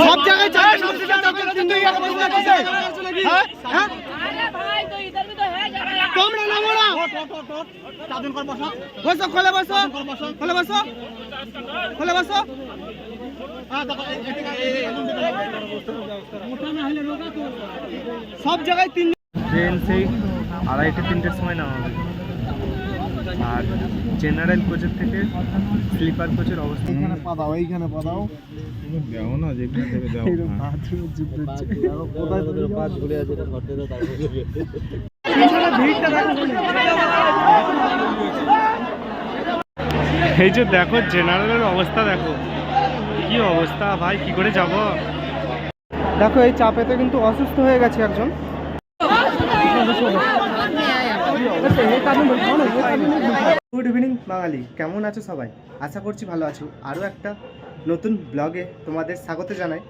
সব জায়গায় সব জায়গায় তিন ট্রেন সেই আড়াইটে তিনটের সময় নামা হবে আর জেনারেল কোচের থেকে স্লিপার কোচের অবস্থা। এইখানে পাদাও এইখানে পাদাও দেও। না যেখানে থেকে দেও। কোথায় তোদের পাঁচ ঘুরে আছে এই যে দেখো জেনারেলের অবস্থা দেখো। কি অবস্থা ভাই কি করে যাব? দেখো এই চাপেতে কিন্তু অসুস্থ হয়ে গেছে একজন। Good evening Bangali. কেমন আছো সবাই? আশা করছি ভালো আছো। আরও একটা নতুন ব্লগে তোমাদের স্বাগত জানাই।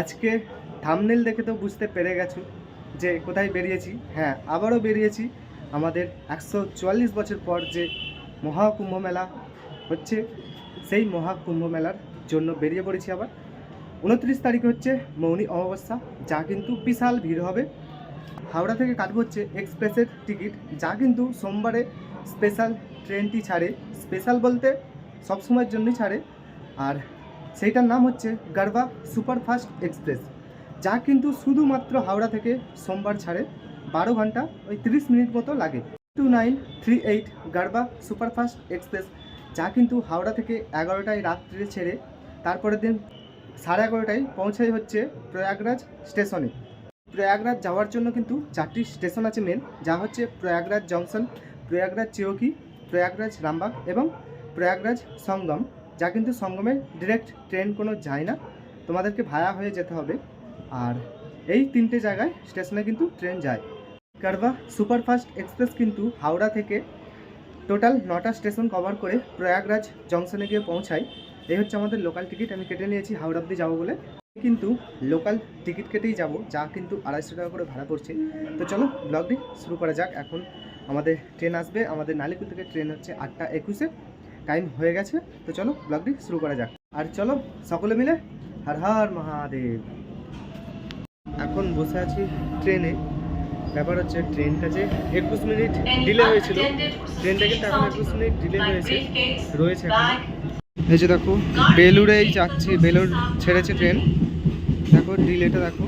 আজকে থামনেল দেখে তো বুঝতে পেরে গেছো যে কোথায় বেরিয়েছি। হ্যাঁ আবারও বেরিয়েছি আমাদের একশো চুয়াল্লিশ বছর পর যে মহাকুম্ভ মেলা হচ্ছে, সেই মহাকুম্ভ মেলার জন্য বেরিয়ে পড়েছি আবার। উনত্রিশ তারিখে হচ্ছে মৌনী অমাবস্যা, যা কিন্তু বিশাল ভিড় হবে। হাওড়া থেকে কাটবো হচ্ছে এক্সপ্রেসের টিকিট, যা কিন্তু সোমবারে স্পেশাল ট্রেনটি ছাড়ে। স্পেশাল বলতে সব সময়ের জন্যই ছাড়ে। আর সেইটার নাম হচ্ছে গারবা সুপারফাস্ট এক্সপ্রেস, যা কিন্তু শুধুমাত্র হাওড়া থেকে সোমবার ছাড়ে। বারো ঘণ্টা ওই তিরিশ মিনিট মতো লাগে। Two nine three eight Garba superfast express, যা কিন্তু হাওড়া থেকে এগারোটায় রাত্রে ছেড়ে, তারপরের দিন সাড়ে এগারোটায় পৌঁছাই হচ্ছে প্রয়াগরাজ স্টেশনে। প্রয়াগরাজ যাওয়ার জন্য কিন্তু চারটি স্টেশন আছে মেন যা হচ্ছে প্রয়াগরাজ জংশন, প্রয়াগরাজ চিওকি, প্রয়াগরাজ রামবাগ এবং প্রয়াগরাজ সঙ্গম, যা কিন্তু সঙ্গমে ডিরেক্ট ট্রেন কোনো যায় না। তোমাদেরকে ভায়া হয়ে যেতে হবে। আর এই তিনটে জায়গায় স্টেশনে কিন্তু ট্রেন যায়। কারবা সুপারফাস্ট এক্সপ্রেস কিন্তু হাওড়া থেকে টোটাল নটা স্টেশন কভার করে প্রয়াগরাজ জংশনে গিয়ে পৌঁছায়। এই হচ্ছে আমাদের লোকাল টিকিট আমি কেটে নিয়েছি, হাওড়া অব্দি যাব বলে। কিন্তু লোকাল টিকিট কেটেই যাব যা কিন্তু আড়াইশো টাকা করে ভাড়া পড়ছে তো চলো ব্লগটি শুরু করা যাক। এখন আমাদের ট্রেন আসবে। আমাদের নালিকুল থেকে ট্রেন হচ্ছে আটটা একুশে। টাইম হয়ে গেছে। তো চলো ব্লগটি শুরু করা যাক। আর চলো সকলে মিলে হর হর মহাদেব। এখন বসে আছি ট্রেনে ব্যাপার হচ্ছে ট্রেনটা যে একুশ মিনিট ডিলে হয়েছিল। ট্রেনটা কিন্তু এখন একুশ মিনিট ডিলে হয়েছে। রয়েছে এই যে দেখো বেলুড়েই যাচ্ছি বেলুড় ছেড়েছে ট্রেন দেখো ডিলেটা দেখো।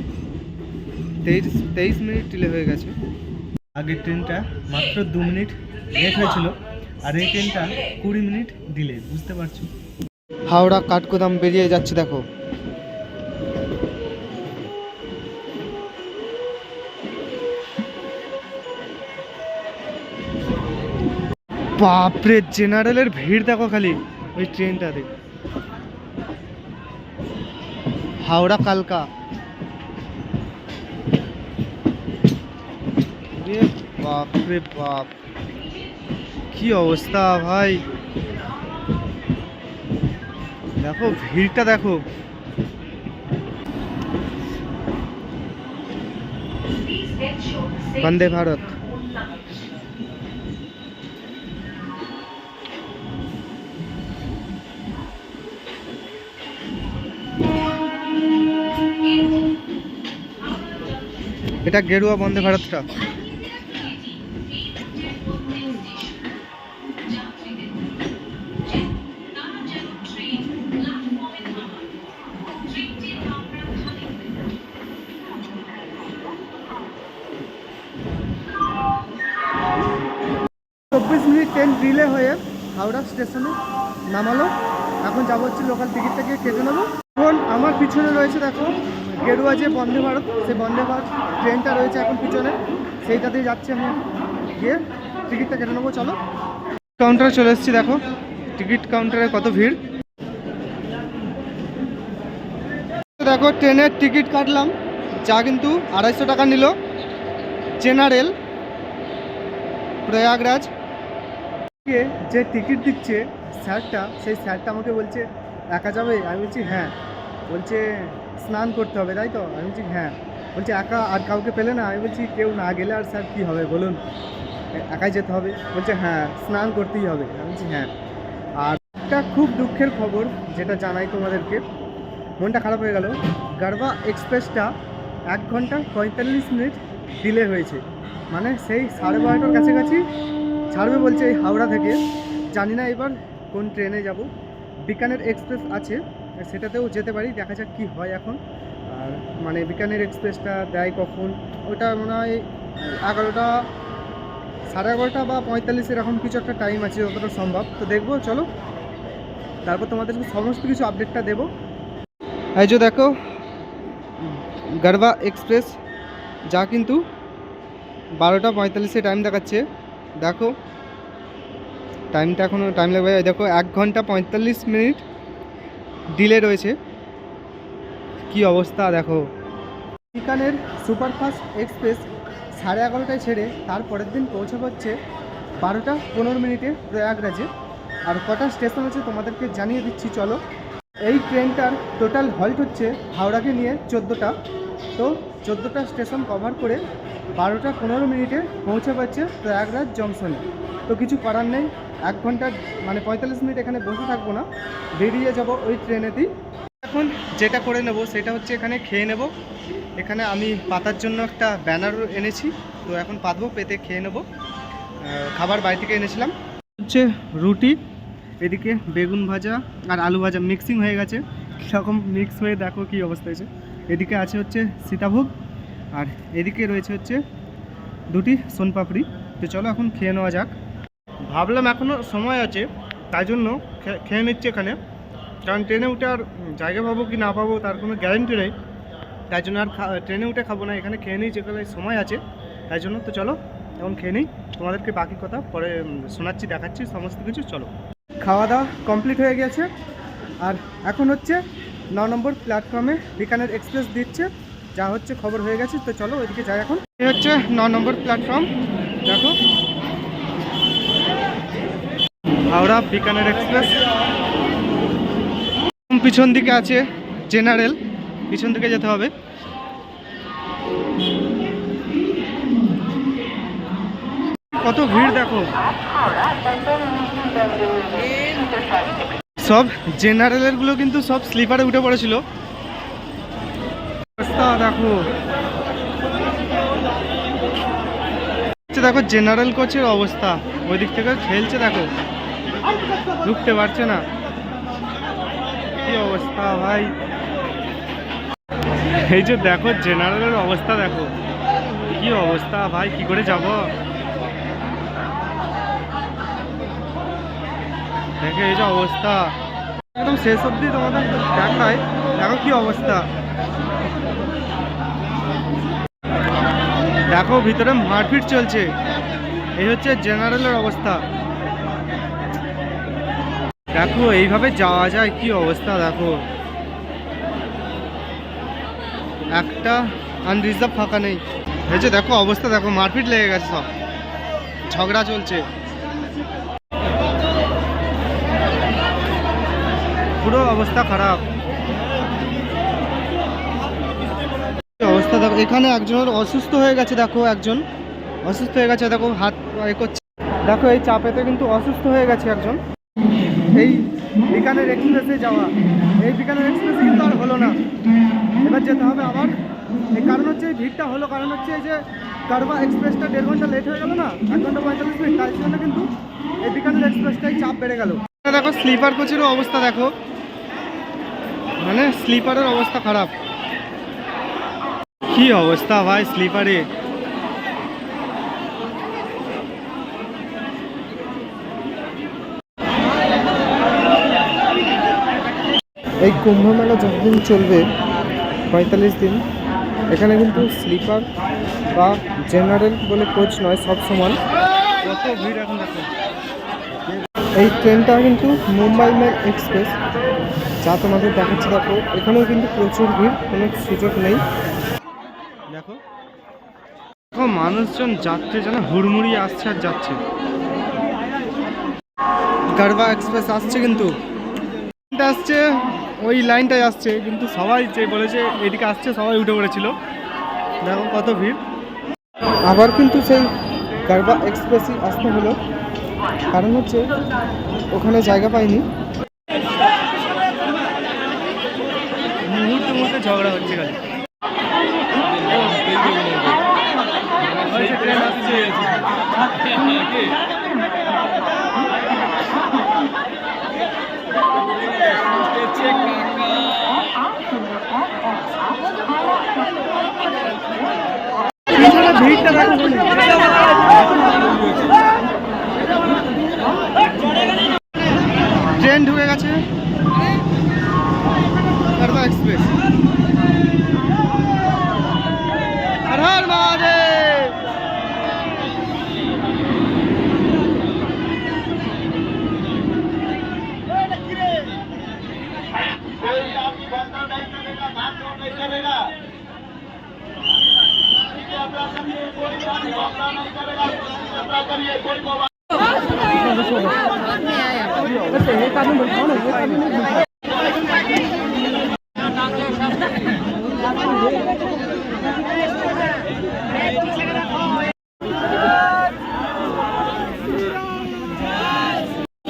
তেইশ তেইশ মিনিট ডিলে হয়ে গেছে। আগের ট্রেনটা মাত্র দু মিনিট লেট হয়েছিল আর এই ট্রেনটা কুড়ি মিনিট ডিলে বুঝতে পারছ? হাওড়া কাঠগোদাম বেরিয়ে যাচ্ছে দেখো। বাপরে জেনারেলের ভিড় দেখো খালি ওই ট্রেনটাতে হাওড়া কালকা এ বাপরে বাপ কি অবস্থা ভাই দেখো ভিড়টা দেখো বন্দে ভারত এটা গেরুয়া বন্দে ভারতটা। চব্বিশ মিনিট ট্রেন ডিলে হয়ে হাওড়া স্টেশনে নামালো। এখন যাব হচ্ছে লোকাল টিকিটটা গিয়ে কেটে নেব। এখন আমার পিছনে রয়েছে দেখো গেরুয়া যে বন্দে ভারত, সেই বন্দে ভারত ট্রেনটা রয়েছে এখন পিছনে। সেইটাতেই যাচ্ছি আমি গিয়ে। টিকিটটা কেটে নেব, চলো। কাউন্টারে চলে এসেছি, দেখো। টিকিট কাউন্টারে কত ভিড়। দেখো, ট্রেনের টিকিট কাটলাম। যা কিন্তু আড়াইশো টাকা নিল। জেনারেল প্রয়াগরাজ। যে টিকিট দিচ্ছে স্যারটা, সেই স্যারটা আমাকে বলছে, একা যাবে? আমি বলছি হ্যাঁ। বলছে স্নান করতে হবে, তাই তো? আমি বলছি হ্যাঁ। বলছি, একা আর কাউকে পেলে না? আমি বলছি, কেউ না গেলে আর স্যার কী হবে, বলুন। একাই যেতে হবে। বলছে হ্যাঁ স্নান করতেই হবে। আমি বলছি হ্যাঁ। আর একটা খুব দুঃখের খবর যেটা জানাই তোমাদেরকে, মনটা খারাপ হয়ে গেল। গারবা এক্সপ্রেসটা এক ঘণ্টা পঁয়তাল্লিশ মিনিট ডিলে হয়েছে। মানে সেই সাড়ে বারোটার কাছাকাছি ছাড়বে বলছে এই হাওড়া থেকে। জানি না এবার কোন ট্রেনে যাব। বিকানের এক্সপ্রেস আছে। সেটাতেও যেতে পারি, দেখা যাক কী হয় এখন। আর মানে বিকানের এক্সপ্রেসটা দেয় কখন? ওটা মনে হয় এগারোটা, সাড়ে এগারোটা বা পঁয়তাল্লিশ এরকম কিছু একটা টাইম আছে, যতটা সম্ভব। তো দেখব, চলো। তারপর তোমাদেরকে সমস্ত কিছু আপডেটটা দেবো। এই দেখো, গড়বা এক্সপ্রেস, যা কিন্তু বারোটা পঁয়তাল্লিশে টাইম দেখাচ্ছে। দেখো টাইমটা এখনও টাইম লাগবে। দেখো, এক ঘণ্টা পঁয়তাল্লিশ মিনিট। ডিলে রয়েছে। কি অবস্থা দেখো। বিকানের সুপারফাস্ট এক্সপ্রেস সাড়ে এগারোটায় ছেড়ে তার পরের দিন পৌঁছে হচ্ছে বারোটা পনেরো মিনিটে প্রয়াগরাজে। আর কটা স্টেশন আছে তোমাদেরকে জানিয়ে দিচ্ছি, চলো। এই ট্রেনটার টোটাল হল্ট হচ্ছে হাওড়াকে নিয়ে চোদ্দোটা। তো চোদ্দোটা স্টেশন কভার করে বারোটা পনেরো মিনিটে পৌঁছে পাচ্ছে প্রয়াগরাজ জংশনে। তো কিছু করার নেই এক ঘণ্টা মানে পঁয়তাল্লিশ মিনিট এখানে বসে থাকব না, বেরিয়ে যাব ওই ট্রেনেতেই। এখন যেটা করে নেব, সেটা হচ্ছে এখানে খেয়ে নেব। এখানে আমি পাতার জন্য একটা ব্যানার এনেছি, তো এখন পাতবো, পেতে খেয়ে নেব। খাবার বাড়ি থেকে এনেছিলাম। হচ্ছে রুটি, এদিকে বেগুন ভাজা আর আলু ভাজা মিক্সিং হয়ে গেছে। কীরকম মিক্স হয়ে, দেখো কী অবস্থা হয়েছে। এদিকে আছে হচ্ছে সীতাভোগ, আর এদিকে রয়েছে হচ্ছে দুটি সোনপাপড়ি। তো চলো এখন খেয়ে নেওয়া যাক। ভাবলাম এখনও সময় আছে, তাই জন্য খেয়ে নিচ্ছি এখানে। কারণ ট্রেনে উঠে আর জায়গা পাবো কি না পাবো তার কোনো গ্যারেন্টি নেই। তাই জন্য আর ট্রেনে উঠে খাব না, এখানে খেয়ে নিই যেখানে সময় আছে। তাই জন্য তো চলো, এখন খেয়ে নিই। তোমাদেরকে বাকি কথা পরে শোনাচ্ছি, দেখাচ্ছি, সমস্ত কিছু, চলো। খাওয়া দাওয়া কমপ্লিট হয়ে গেছে। আর এখন হচ্ছে ন নম্বর প্ল্যাটফর্মে বিকানের এক্সপ্রেস দিচ্ছে। যা হচ্ছে খবর হয়ে গেছে, তো চলো ওইদিকে যাই এখন। হচ্ছে ন নম্বর প্ল্যাটফর্ম দেখো হাওড়া বিকানের এক্সপ্রেস। পিছন দিকে আছে জেনারেল, পিছন দিকে যেতে হবে। কত ভিড় দেখো। সব জেনারেলেরগুলো কিন্তু সব স্লিপারে উঠে পড়েছিল। দেখো। দেখো, জেনারেল কোচের অবস্থা। ওই দিক থেকে খেলছে, দেখো। ঢুকতে পারছে না। কি অবস্থা ভাই? এই যে দেখো জেনারেলের অবস্থা দেখো। কি অবস্থা ভাই, কি করে যাব? দেখে, এই যে অবস্থা। একদম শেষ অবধি তোমাদের দেখায়। দেখো, কি অবস্থা। দেখো, ভিতরে মারপিট চলছে। এই হচ্ছে জেনারেলের অবস্থা। দেখো, এইভাবে যাওয়া যায়? কি অবস্থা দেখো। একটা আনরিজার্ভ ফাঁকা নেই। এই যে দেখো অবস্থা, দেখো, মারপিট লেগে গেছে সব। ঝগড়া চলছে। পুরো অবস্থা খারাপ। অবস্থা দেখো, এখানে একজনের অসুস্থ হয়ে গেছে, দেখো, একজন। অসুস্থ হয়ে গেছে, দেখো, হাত এ করছে। দেখো, এই চাপেতে কিন্তু অসুস্থ হয়ে গেছে একজন। এই বিকানের এক্সপ্রেসে যাওয়া। এই বিকানের এক্সপ্রেস কিন্তু আর হলো না। এবার যেতে হবে আবার। এই কারণ হচ্ছে এই ভিড়টা হলো, কারণ হচ্ছে এই যে কারবা এক্সপ্রেসটা দেড় ঘণ্টা লেট হয়ে গেল না, এক ঘণ্টা পঁয়তাল্লিশ মিনিট, তাই জন্য কিন্তু এই বিকানের এক্সপ্রেসটাই চাপ বেড়ে গেল। দেখো, স্লিপার কোচেরও অবস্থা দেখো। মানে স্লিপারের অবস্থা খারাপ। কি অবস্থা ভাই স্লিপারে? কুম্ভ মেলা যতদিন চলবে, পঁয়তাল্লিশ দিন, এখানে কিন্তু স্লিপার বা জেনারেল বলে কোচ নয়, সব সমান। ভিড় এই ট্রেনটা কিন্তু মুম্বাই মেল এক্সপ্রেস, যা তোমাদের দেখাচ্ছি। দেখো, এখানেও কিন্তু প্রচুর ভিড়, কোনো সুযোগ নেই। দেখো দেখো, মানুষজন যাচ্ছে যেন হুড়মুড়িয়ে আসছে আর যাচ্ছে। গারবা এক্সপ্রেস আসছে কিন্তু। আসছে। ওই লাইনটাই আসছে কিন্তু সবাই যে বলেছে এদিকে আসছে সবাই উঠে পড়েছিল। দেখো কত ভিড়। আবার কিন্তু সেই গারবা এক্সপ্রেসই আসতে হলো। কারণ হচ্ছে ওখানে জায়গা পাইনি। তো ঝগড়া হচ্ছে খালি। ট্রেন আসছে। পিছনে ভিড়টা ট্রেন ঢুকে গেছে। এক্সপ্রেস হর হর মহাদেব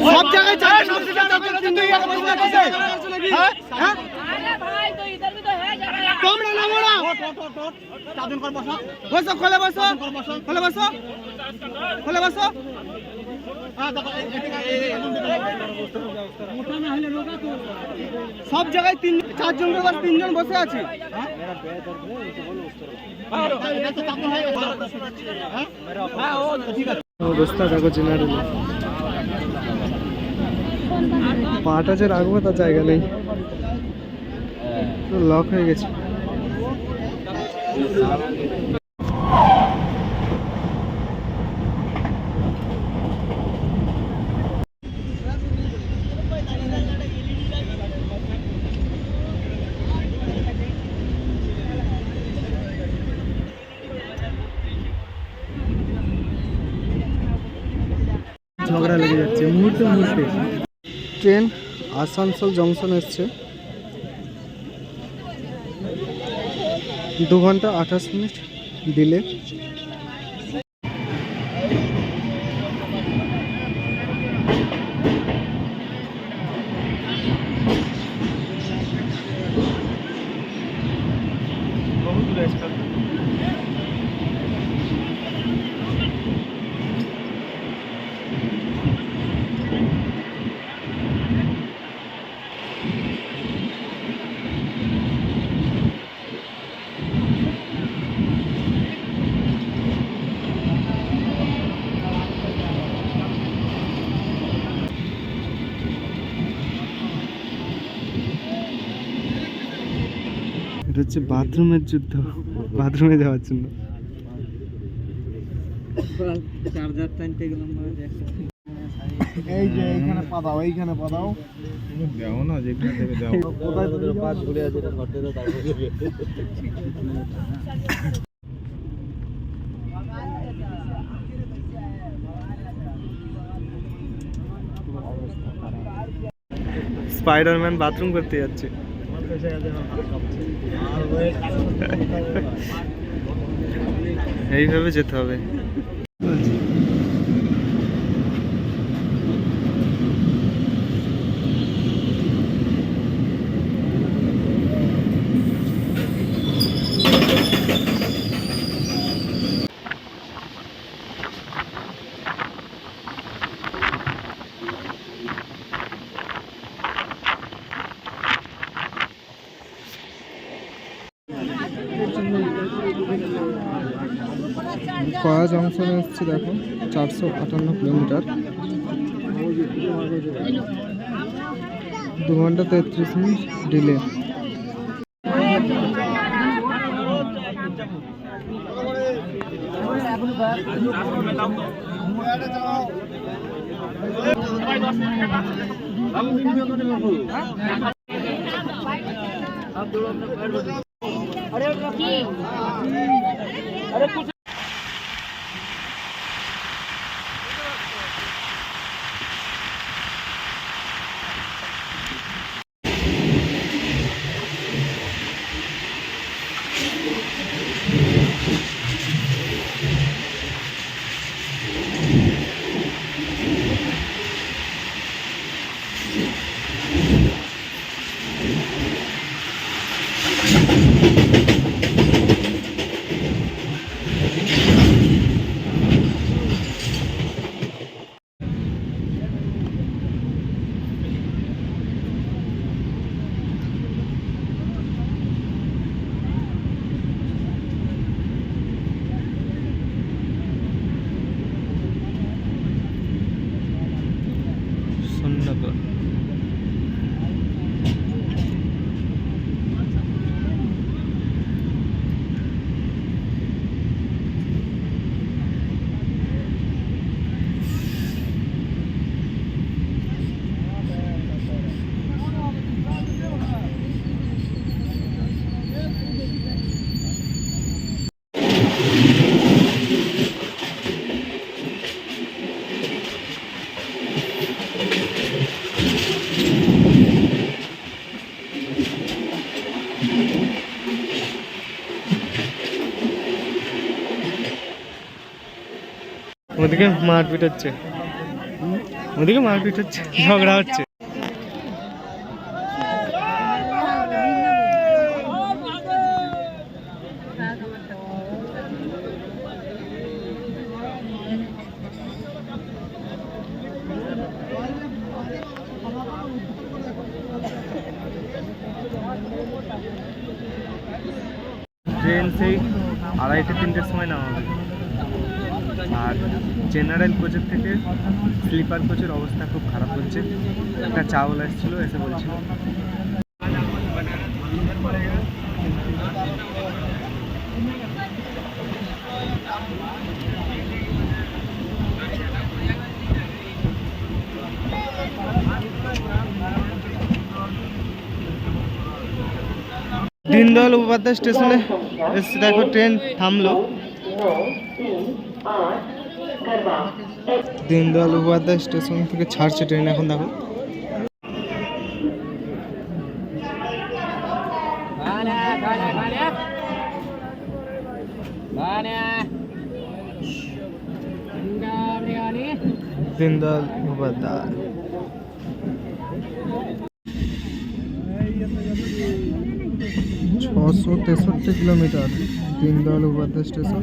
সব জায়গায় যায় সব কিন্তু খোলে বসো খোলে বসো। সব জায়গায় তিন চারজন করে তিনজন বসে আছে। অবস্থা দেখো পাটা যে রাখব তার জায়গা নেই। লক হয়ে গেছে ঝগড়া লেগে যাচ্ছে ট্রেন আসানসোল জংশন এসছে। দু ঘণ্টা আঠাশ মিনিট ডিলে এটা হচ্ছে বাথরুমের যুদ্ধ। বাথরুমে যাওয়ার জন্য। এই যে এইখানে পাদাও এইখানে পাদাও দাও না যেখানে থেকে দাও স্পাইডারম্যান বাথরুম করতে যাচ্ছে। এইভাবে যেতে হবে। জংশনে হচ্ছে দেখো চারশো আটান্ন কিলোমিটার দু ঘণ্টা তেত্রিশ মিনিট ডিলে আরে ওদিকে মারপিট হচ্ছে ওদিকে মারপিট হচ্ছে ঝগড়া হচ্ছে। ট্রেন সেই আড়াইটে, তিনটের সময় নামাবে। আর জেনারেল কোচের থেকে স্লিপার কোচের অবস্থা খুব খারাপ হচ্ছে। একটা চাওলা এসেছিল, এসে বলছিল। দীনদয়াল উপাধ্যায় স্টেশনে দেখো ট্রেন থামলো। দীনদয়াল উপাধ্যায় স্টেশন থেকে ছাড়ছে ট্রেন এখন দেখো। দীনদয়াল উপাধ্যায় ছশো তেষট্টি কিলোমিটার দীনদয়াল উপাধ্যায় স্টেশন।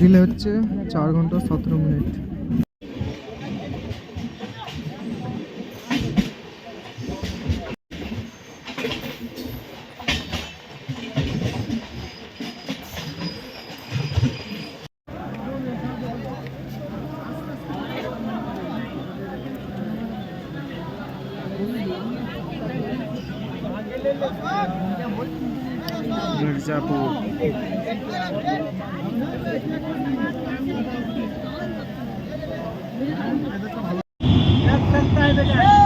দিলে হচ্ছে চার ঘণ্টা সতেরো মিনিট। Devlet kaybeder.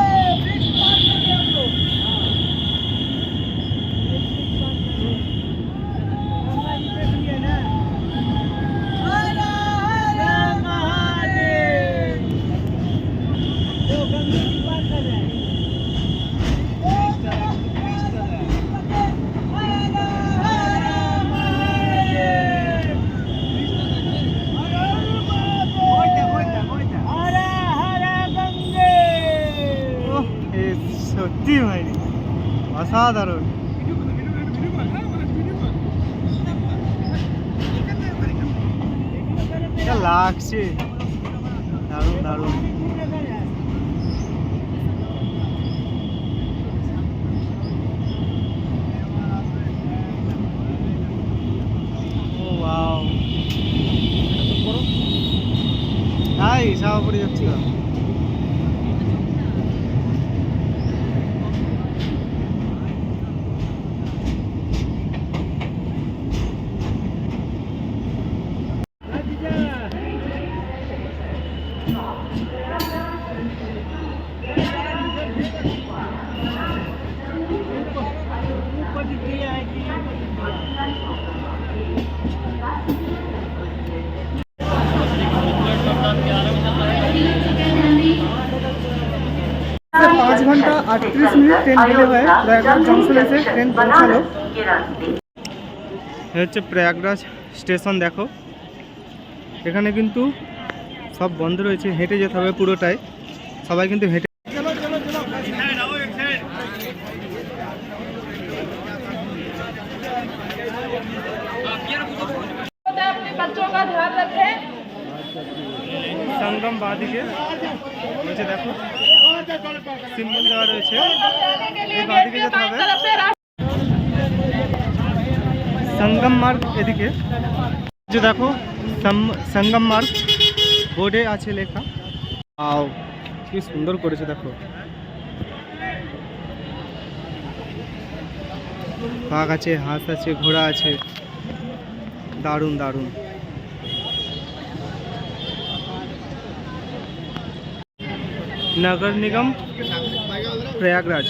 লাগছে। দারুণ দারুণ। হাই সাহাপুরি যাচ্ছিল। আটত্রিশ মিনিট ট্রেন ডিলে হয়ে। প্রয়াগরাজ জংশন এসে ট্রেন পৌঁছালো। হচ্ছে প্রয়াগরাজ স্টেশন দেখো। এখানে কিন্তু সব বন্ধ রয়েছে হেঁটে যেতে হবে পুরোটাই। সবাই কিন্তু হেঁটে আচ্ছা, संगम बादी দেখো। সিম্বল দেওয়া রয়েছে। এই বাঁদিকে যেতে হবে। সঙ্গম মার্গ এদিকে। যে দেখো সঙ্গম মার্গ। বোর্ডে আছে লেখা। আও কি সুন্দর করেছে দেখো। বাঘ আছে হাঁস আছে ঘোড়া আছে। দারুণ দারুণ। નગર નિગમ પ્રયાગરાજ.